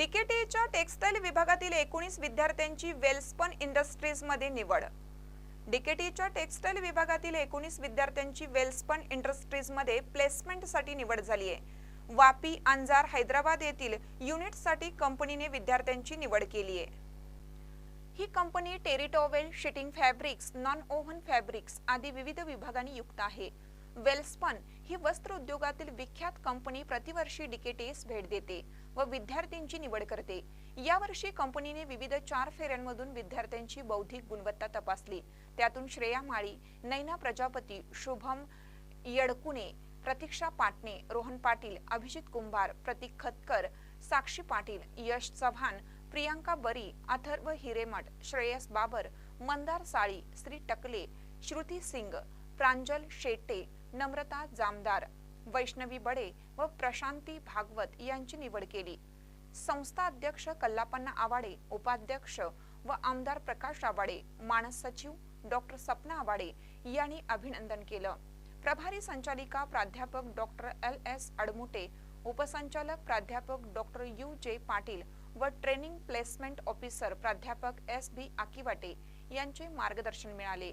डीकेटीच्या textile विभागातील एकोणीस विद्यार्थ्यांची वेल्स्पन इंडस्ट्रीजमध्ये निवड. डीकेटीच्या टेक्सटाईल विभागातील एकोणीस विद्यार्थ्यांची वेल्स्पन इंडस्ट्रीजमध्ये प्लेसमेंटसाठी निवड झाली आहे. वापी अंजार हैदराबाद येथील युनिटसाठी कंपनीने विद्यार्थ्यांची निवड केली आहे. ही company terry towel sheeting fabrics non woven fabrics आदी विविध विभागांनी युक्त आहे. वेलस्पन ही वस्त्र उद्योगातील विख्यात कंपनी प्रतिवर्षी डिकेटीस भेट देते व विद्यार्थ्यांची निवड करते. यावर्षी कंपनीने विविध चार फेऱ्यांमधून विद्यार्थ्यांची बौद्धिक गुणवत्ता तपासली. त्यातून श्रेया माळी नैना प्रजापती शुभम येडकुने प्रतीक्षा पाटणे रोहन पाटील अभिजित कुंभार प्रतीक खतकर साक्षी पाटील यश चव्हाण प्रियांका बरी अथर्व हिरेमठ श्रेयस बाबर मंदार साळी श्री टकले श्रुती सिंग प्रांजल शेटे नम्रता जामदार वैष्णवी बडे व प्रशांती भागवत यांची निवड केली. संस्था अध्यक्ष कल्लापन्ना आवाडे उपाध्यक्ष व आमदार प्रकाश आवाडे मानस सचिव डॉक्टर सपना आवाडे यांनी अभिनंदन केलं. प्रभारी संचालिका प्राध्यापक डॉक्टर एल एस अडमुटे उपसंचालक प्राध्यापक डॉक्टर यू जे पाटील व ट्रेनिंग प्लेसमेंट ऑफिसर प्राध्यापक एस बी आकिवाटे यांचे मार्गदर्शन मिळाले.